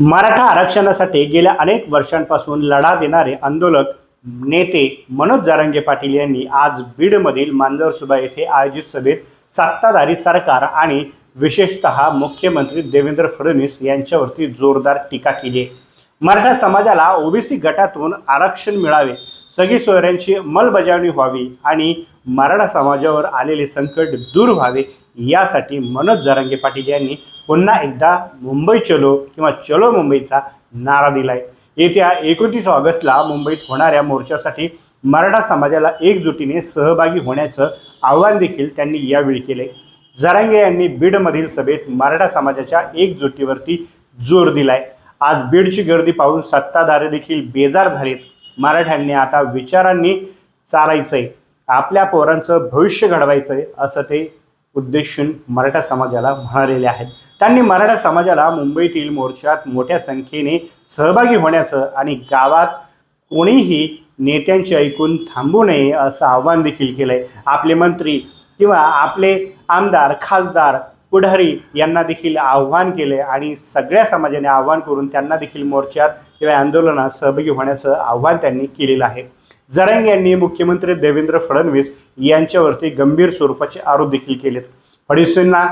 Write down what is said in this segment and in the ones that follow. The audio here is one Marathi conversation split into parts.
मराठा आरक्षणासाठी गेल्या अनेक वर्षांपासून लढा देणारे आंदोलक नेते मनोज जारंगे पाटील यांनी आज बीडमधील मांजरसुबा येथे आयोजित सभेत सत्ताधारी सरकार आणि विशेषतः मुख्यमंत्री देवेंद्र फडणवीस यांच्यावरती जोरदार टीका केली. मराठा समाजाला ओबीसी गटातून आरक्षण मिळावे सगळी सोयऱ्यांची अंमलबजावणी व्हावी आणि मराठा समाजावर आलेले संकट दूर व्हावे यासाठी मनोज जरांगे पाटील यांनी पुन्हा एकदा मुंबई चलो किंवा चलो मुंबईचा नारा दिलाय. येत्या एकोणतीस ऑगस्टला मुंबईत होणाऱ्या मोर्चासाठी मराठा समाजाला एकजुटीने सहभागी होण्याचं आव्हान देखील त्यांनी यावेळी केले जरांगे यांनी बीडमधील सभेत मराठा समाजाच्या एकजुटीवरती जोर दिलाय. आज बीडची गर्दी पाहून सत्ताधारी देखील बेजार झालेत. मराठ्यांनी आता विचारांनी चालायचंय. आपल्या पोरांचं भविष्य घडवायचंय असं ते उद्देशून मराठा समाजाला म्हणालेले आहेत. त्यांनी मराठा समाजाला मुंबईतील मोर्चात मोठ्या संख्येने सहभागी होण्याचं आणि गावात कोणीही नेत्यांचे ऐकून थांबू नये असं आव्हान देखील केलं आहे आपले मंत्री किंवा आपले आमदार खासदार पुढारी यांना देखील आव्हान केले आणि सगळ्या समाजाने आव्हान करून त्यांना देखील मोर्चात किंवा आंदोलनात सहभागी होण्याचं आव्हान त्यांनी केलेलं आहे. जरांग यांनी मुख्यमंत्री देवेंद्र फडणवीस यांच्यावरती गंभीर स्वरूपाचे आरोप देखील केलेत. फडणवीसांना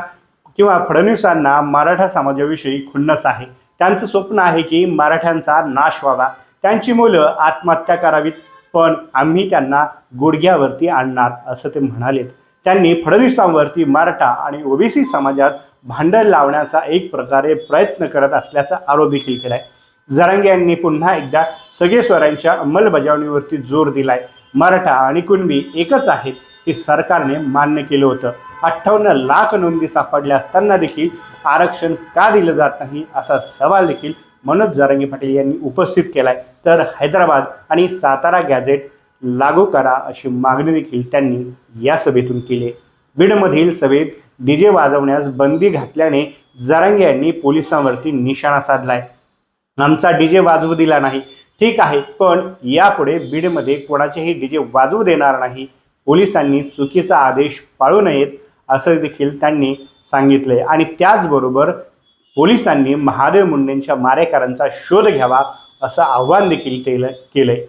किंवा फडणवीसांना मराठा समाजाविषयी खुन्नस आहे. त्यांचं स्वप्न आहे की मराठ्यांचा नाश व्हावा. त्यांची मुलं आत्महत्या करावीत पण आम्ही त्यांना गुडघ्यावरती आणणार असं ते म्हणालेत. त्यांनी फडणवीसांवरती मराठा आणि ओबीसी समाजात भांडण लावण्याचा एक प्रकारे प्रयत्न करत असल्याचा आरोप देखील केलाय. जरांगे यांनी पुन्हा एकदा सगळे स्वरांच्या अंमलबजावणीवरती जोर दिलाय. मराठा आणि कुणबी एकच आहेत हे सरकारने मान्य केलं होतं. अठ्ठावन्न लाख नोंदी सापडल्या असताना देखील आरक्षण का दिलं जात नाही असा सवाल देखील मनोज जरंगी पाटील यांनी उपस्थित केलाय. तर हैदराबाद आणि सातारा गॅझेट लागू करा अशी मागणी देखील त्यांनी या सभेतून केली. बीडमधील सभेत डीजे वाजवण्यास बंदी घातल्याने जरांगे यांनी पोलिसांवरती निशाणा साधलाय. आमचा डीजे वाजवू दिला नाही. ठीक आहे पण यापुढे बीडमध्ये कोणाचेही डीजे वाजवू देणार नाही. पोलिसांनी चुकीचा आदेश पाळू नयेत असं देखील त्यांनी सांगितलंय आणि त्याचबरोबर पोलिसांनी महादेव मुंडेंच्या मारेकरांचा शोध घ्यावा असं आव्हान देखील केलं केलंय.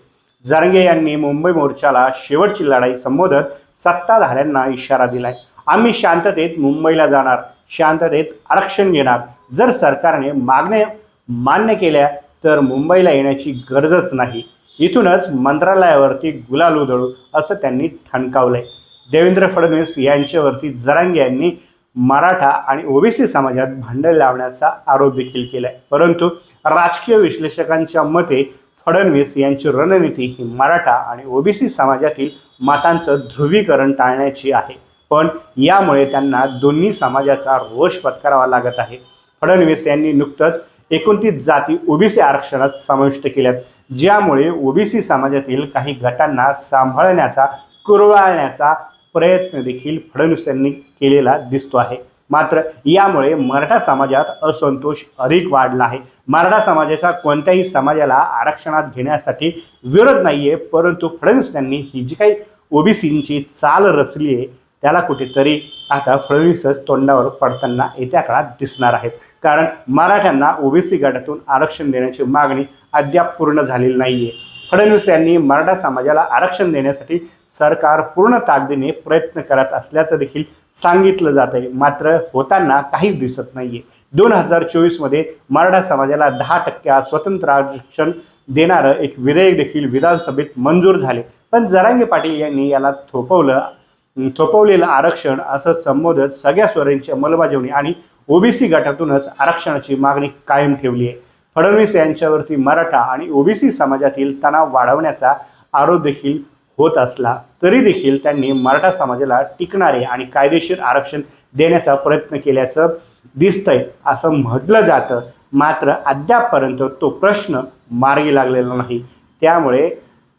जारंगे यांनी मुंबई मोर्चाला शेवटची लढाई संबोधत सत्ताधाऱ्यांना इशारा दिलाय. आम्ही शांततेत मुंबईला जाणार शांततेत आरक्षण घेणार. जर सरकारने मागण्या मान्य केल्या तर मुंबईला येण्याची गरजच नाही. इथूनच मंत्रालयावरती गुलाल उधळू असं त्यांनी ठणकावलंय. देवेंद्र फडणवीस यांच्यावरती जरांगे यांनी मराठा आणि ओबीसी समाजात भांडण लावण्याचा आरोप देखील केलाय. परंतु राजकीय विश्लेषकांच्या मते फडणवीस यांची रणनीती ही मराठा आणि ओबीसी समाजातील मतांचं ध्रुवीकरण टाळण्याची आहे. पण यामुळे त्यांना दोन्ही समाजाचा रोष पत्करावा लागत आहे. फडणवीस यांनी नुकतंच एकोणतीस जाती ओबीसी आरक्षणात समाविष्ट केल्यात. ज्यामुळे ओबीसी समाजातील काही गटांना सांभाळण्याचा कुरवाळण्याचा प्रयत्न देखील फडणवीस यांनी केलेला दिसतो आहे. मात्र यामुळे मराठा समाजात असंतोष अधिक वाढला आहे. मराठा समाजाच्या कोणत्याही समाजाला आरक्षणात घेण्यासाठी विरोध नाहीये परंतु फडणवीस यांनी ही जी काही ओबीसींची चाल रचली आहे त्याला कुठेतरी आता फडणवीसच तोंडावर पडताना येत्या काळात दिसणार आहेत. कारण मराठ्यांना ओबीसी गटातून आरक्षण देण्याची मागणी अद्याप पूर्ण झालेली नाहीये. फडणवीस यांनी मराठा समाजाला आरक्षण देण्यासाठी सरकार पूर्ण ताकदीने प्रयत्न करत असल्याचं देखील सांगितलं जात आहे मात्र होताना काहीच दिसत नाहीये. दोन हजार चोवीसमध्ये मराठा समाजाला दहा टक्के स्वतंत्र आरक्षण देणारं एक विधेयक देखील विधानसभेत मंजूर झाले. पण जरांगे पाटील यांनी याला थोपवलं थोपवलेलं आरक्षण असं संबोधत सगळ्या स्वरांची अंमलबजावणी आणि ओबीसी गटातूनच आरक्षणाची मागणी कायम ठेवली आहे. फडणवीस यांच्यावरती मराठा आणि ओबीसी समाजातील तणाव वाढवण्याचा आरोप देखील होत असला तरी देखील त्यांनी मराठा समाजाला टिकणारे आणि कायदेशीर आरक्षण देण्याचा प्रयत्न केल्याचं दिसतंय असं म्हटलं जातं. मात्र अद्यापपर्यंत तो प्रश्न मार्गी लागलेला नाही. त्यामुळे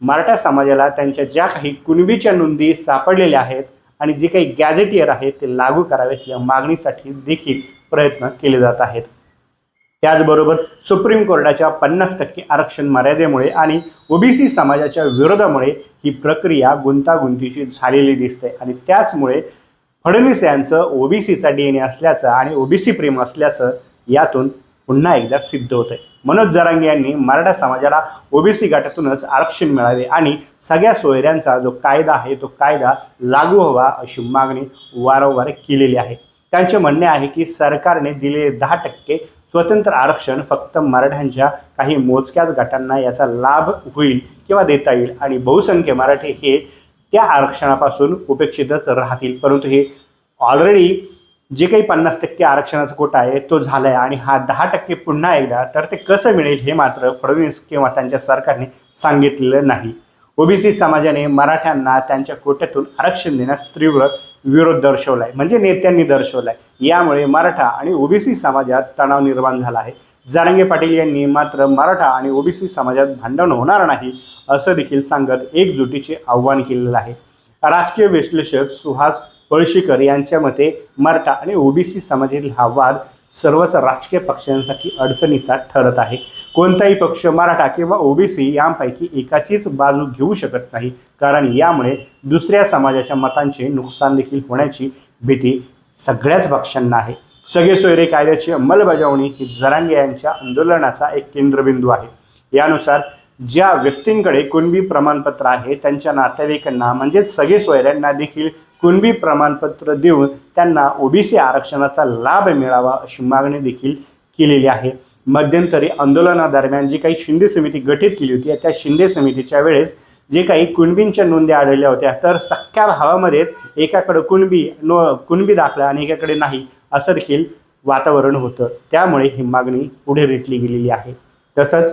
मराठा समाजाला त्यांच्या ज्या काही कुणबीच्या नोंदी सापडलेल्या आहेत आणि जे काही गॅझेटियर आहेत ते लागू करावेत या मागणीसाठी देखील प्रयत्न केले जात आहेत. त्याचबरोबर सुप्रीम कोर्टाच्या पन्नास टक्के आरक्षण मर्यादेमुळे आणि ओबीसी समाजाच्या विरोधामुळे ही प्रक्रिया गुंतागुंतीची झालेली दिसते आणि त्याचमुळे फडणवीस यांचं ओबीसीचा डी एन ए असल्याचं आणि ओबीसी प्रेम असल्याचं यातून पुन्हा एकदा सिद्ध होत आहे मनोज जरांगे यांनी मराठा समाजाला ओबीसी गटातूनच आरक्षण मिळावे आणि सगळ्या सोयऱ्यांचा जो कायदा आहे तो कायदा लागू व्हावा अशी मागणी वारंवार केलेली आहे. त्यांचे म्हणणे आहे की सरकारने दिलेले दहा टक्के स्वतंत्र आरक्षण फक्त मराठ्यांच्या काही मोजक्याच गटांना याचा लाभ होईल किंवा देता येईल. आणि बहुसंख्य मराठी हे त्या आरक्षणापासून उपेक्षितच राहतील. परंतु हे ऑलरेडी जे काही पन्नास टक्के आरक्षणाचा कोटा आहे तो झाला आहे आणि हा दहा टक्के पुन्हा एकदा तर ते कसं मिळेल हे मात्र फडणवीस किंवा त्यांच्या सरकारने सांगितलेलं नाही. ओबीसी समाजाने मराठ्यांना त्यांच्या कोट्यातून आरक्षण देण्यास तीव्र विरोध दर्शवलाय म्हणजे नेत्यांनी दर्शवलाय. यामुळे मराठा आणि ओबीसी समाजात तणाव निर्माण झाला आहे. जारंगे पाटील यांनी मात्र मराठा आणि ओबीसी समाजात भांडण होणार नाही असं देखील सांगत एकजुटीचे आव्हान केलेलं आहे. राजकीय विश्लेषक सुहास पळशीकर यांच्या मते मराठा आणि ओबीसी समाजातील हा वाद सर्वच राजकीय पक्षांसाठी अडचणीचा ठरत आहे. कोणताही पक्ष मराठा किंवा ओबीसी यांपैकी एकाचीच बाजू घेऊ शकत नाही. कारण यामुळे दुसऱ्या समाजाच्या मतांचे नुकसान देखील होण्याची भीती सगळ्याच पक्षांना आहे. सगळे सोयरे कायद्याची अंमलबजावणी ही जरांगे यांच्या आंदोलनाचा एक केंद्रबिंदू आहे. यानुसार ज्या व्यक्तींकडे कुणबी प्रमाणपत्र आहे त्यांच्या नातेवाईकांना म्हणजेच सगळे सोयऱ्यांना देखील कुणबी प्रमाणपत्र देऊन त्यांना ओबीसी आरक्षणाचा लाभ मिळावा अशी मागणी देखील केलेली आहे. मध्यंतरी आंदोलनादरम्यान जी काही शिंदे समिती गठीत केली होती त्या शिंदे समितीच्या वेळेस जे काही कुणबींच्या नोंदी आढळल्या होत्या तर सख्या भावामध्येच एकाकडे कुणबी नो कुणबी दाखला आणि एकाकडे नाही असं देखील वातावरण होतं. त्यामुळे ही मागणी पुढे रेटली गेलेली आहे. तसंच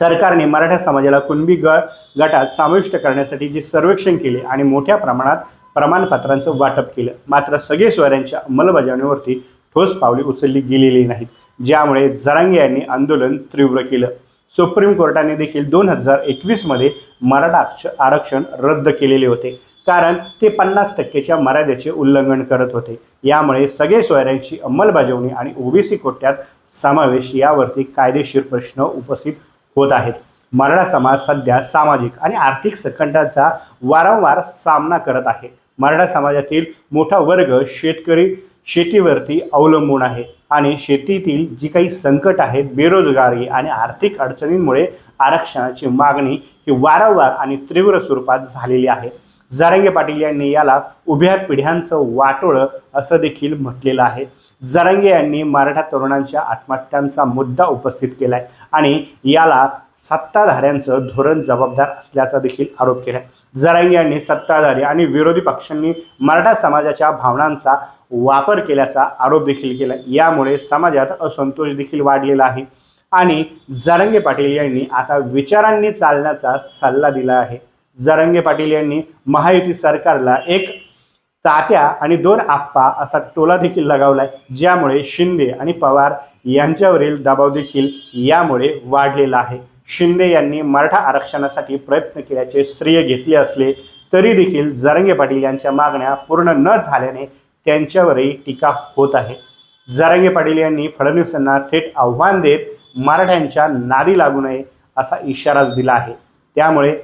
सरकारने मराठा समाजाला कुणबी ग गटात समाविष्ट करण्यासाठी जे सर्वेक्षण केले आणि मोठ्या प्रमाणात प्रमाणपत्रांचं वाटप केलं. मात्र सगळे स्वरांच्या अंमलबजावणीवरती ठोस पावले उचलली गेलेली नाहीत. ज्यामुळे जरांगे यांनी आंदोलन तीव्र केलं. सुप्रीम कोर्टाने देखील दोन हजार एकवीसमध्ये मराठा आरक्षण रद्द केलेले होते. कारण ते पन्नास टक्केच्या मर्यादेचे उल्लंघन करत होते. यामुळे सगळे सोयऱ्यांची अंमलबजावणी आणि ओबीसी कोट्यात समावेश यावरती कायदेशीर प्रश्न उपस्थित होत आहेत. मराठा समाज सध्या सामाजिक आणि आर्थिक संकटाचा वारंवार सामना करत आहे. मराठा समाजातील मोठा वर्ग शेतकरी शेतीवरती अवलंबून आहे आणि शेतीतील जी काही संकट आहेत बेरोजगारी आणि आर्थिक अडचणींमुळे आरक्षणाची मागणी ही वारंवार आणि तीव्र स्वरूपात झालेली आहे. जरांगे पाटील यांनी याला उभ्या पिढ्यांचं वाटोळं असं देखील म्हटलेलं आहे. जरंगे यांनी मराठा तरुणांच्या आत्महत्यांचा मुद्दा उपस्थित केलाय आणि याला सत्ताधाऱ्यांचं धोरण जबाबदार असल्याचा देखील आरोप केला जरांगे यांनी सत्ताधारी आणि विरोधी पक्षांनी मराठा समाजाच्या भावनांचा वापर केल्याचा आरोप देखील केला. यामुळे समाजात असंतोष देखील वाढलेला आहे. आणि जारंगे पाटील यांनी आता विचारांनी चालण्याचा सल्ला दिला आहे. जरंगे पाटील यांनी महायुती सरकारला एक तात्या आणि दोन आप्पा असा टोला देखील लगावलाय. ज्यामुळे शिंदे आणि पवार यांच्यावरील दबाव देखील यामुळे वाढलेला आहे. शिंदे यांनी मराठा आरक्षणासाठी प्रयत्न केल्याचे श्रेय घेतले असले तरी देखील जरंगे पाटील यांच्या मागण्या पूर्ण न झाल्याने त्यांच्यावरही टीका होत आहे. जरांगे पाटील यांनी फडणवीसांना थेट आव्हान देत मराठ्यांच्या नादी लागू नये असा इशाराच दिला आहे. त्यामुळे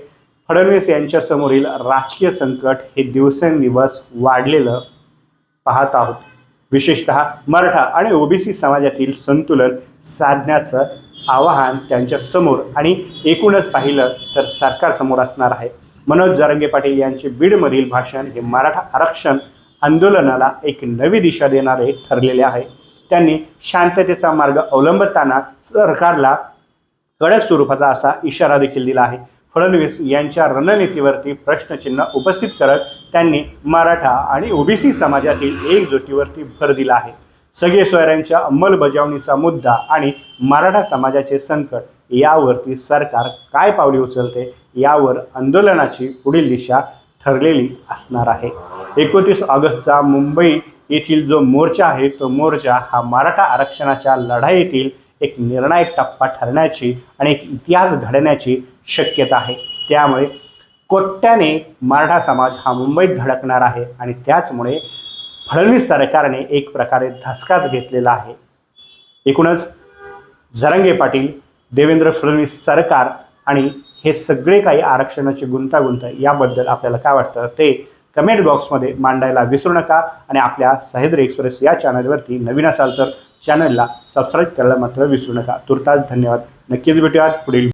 फडणवीस यांच्यासमोरील राजकीय संकट हे दिवसेंदिवस वाढलेलं पाहत आहोत. विशेषतः मराठा आणि ओबीसी समाजातील संतुलन साधण्याचं आवाहन त्यांच्यासमोर आणि एकूणच पाहिलं तर सरकारसमोर असणार आहे. मनोज जरंगे पाटील यांचे बीडमधील भाषण हे मराठा आरक्षण आंदोलनाला एक नवी दिशा देणारे ठरलेले आहे. त्यांनी शांततेचा मार्ग अवलंबताना सरकारला कडक स्वरूपाचा असा इशारा देखील दिला आहे. फडणवीस यांच्या रणनीतीवरती प्रश्नचिन्ह उपस्थित करत त्यांनी मराठा आणि ओबीसी समाजातील एकजुटीवरती भर दिला आहे. सगळे सोयऱ्यांच्या अंमलबजावणीचा मुद्दा आणि मराठा समाजाचे संकट यावरती सरकार काय पावले उचलते यावर आंदोलनाची पुढील दिशा ठरलेली असणार आहे. एकोणतीस ऑगस्टचा मुंबई येथील जो मोर्चा आहे तो मोर्चा हा मराठा आरक्षणाच्या लढाईतील एक निर्णायक टप्पा ठरण्याची आणि एक इतिहास घडण्याची शक्यता आहे. त्यामुळे कोट्याने मराठा समाज हा मुंबईत धडकणार आहे आणि त्याचमुळे फडणवीस सरकारने एक प्रकारे धसकाच घेतलेला आहे. एकूणच जरंगे पाटील देवेंद्र फडणवीस सरकार आणि हे सगळे काही आरक्षणाची गुंतागुंत याबद्दल आपल्याला काय वाटतं? ते कमेंट बॉक्समध्ये मांडायला विसरू नका आणि आपल्या सह्याद्री एक्सप्रेस या चॅनलवरती नवीन असाल तर चॅनलला सबस्क्राईब करायला मात्र विसरू नका. तुर्तास धन्यवाद. नक्कीच भेटूयात पुढील